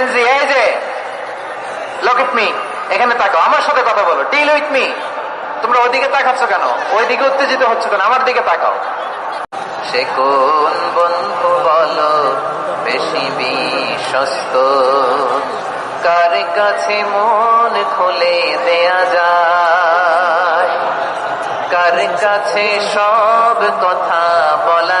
Gen Z এই যে lock ইট me এখানে তাকাও, আমার সাথে কথা বলো ডিল উইথ মি তোমরা ওইদিকে তাকাচ্ছ কেন? ওইদিকে উত্তেজিত হচ্ছে কেন? আমার দিকে তাকাও। সে কোন বন্ধু বলো, বেশি বিশ্বস্ত? কার কাছে মন খুলে দেয়া যায়? কার কাছে সব কথা বলা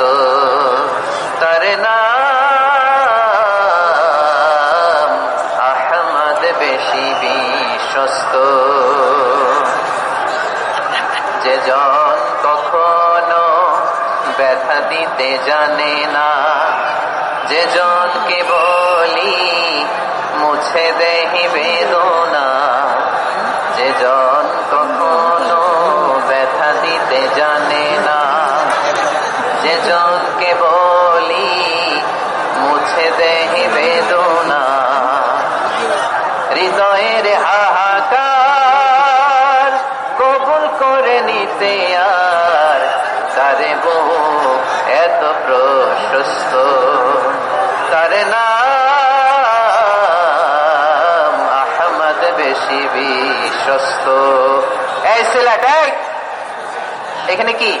আশ্বস্ত তার বিশ্বস্ত। কখনো জানে না যে জনকে বলি মুছে দেহি বেদনা যে জন কখনো ব্যথা দিতে জানে দেহি বেদনা। হৃদয়ের হাহাকার কবুল করে নিতে আর তারে বহু এত প্রশস্ত। তার নাম আহমদ বেশি বিশ্বস্ত। এই সিলেট এখানে কি?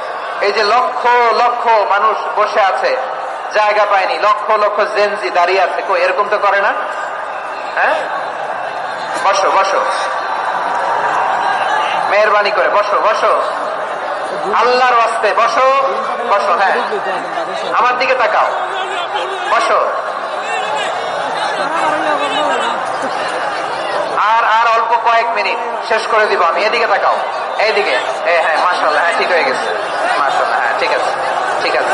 এই যে লক্ষ লক্ষ মানুষ বসে আছে, জায়গা পায়নি, লক্ষ লক্ষ জেনজি দাঁড়িয়ে আছে, কই, এরকম তো করে না? হ্যাঁ? বসো বসো। মেহরবানি করে, বসো বসো। আল্লাহর ওয়াস্তে বসো বসো হ্যাঁ। আমার দিকে তাকাও। বসো। আর আর অল্প কয়েক মিনিট, শেষ করে দিব আমি। এদিকে তাকাও। এইদিকে হ্যাঁ। হ্যাঁ গেছে। মাশাল্লাহ হ্যাঁ ঠিক আছে ঠিক আছে।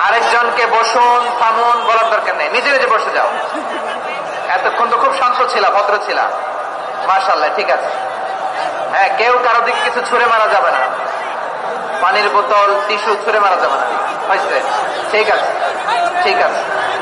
আরেকজনকে বসুন, থামুন, বলার দরকার নেই। নিজে নিজে বসে যাও। এতক্ষণ তো খুব শান্ত ছিলাম, ভদ্র ছিলাম। মাশাল্লাহ ঠিক আছে। হ্যাঁ কেউ কারও দিকে কিছু ছুঁড়ে মারা যাবে না। পানির বোতল, টিস্যু ছুঁড়ে মারা যাবে না। হয়েছে ঠিক আছে ঠিক আছে।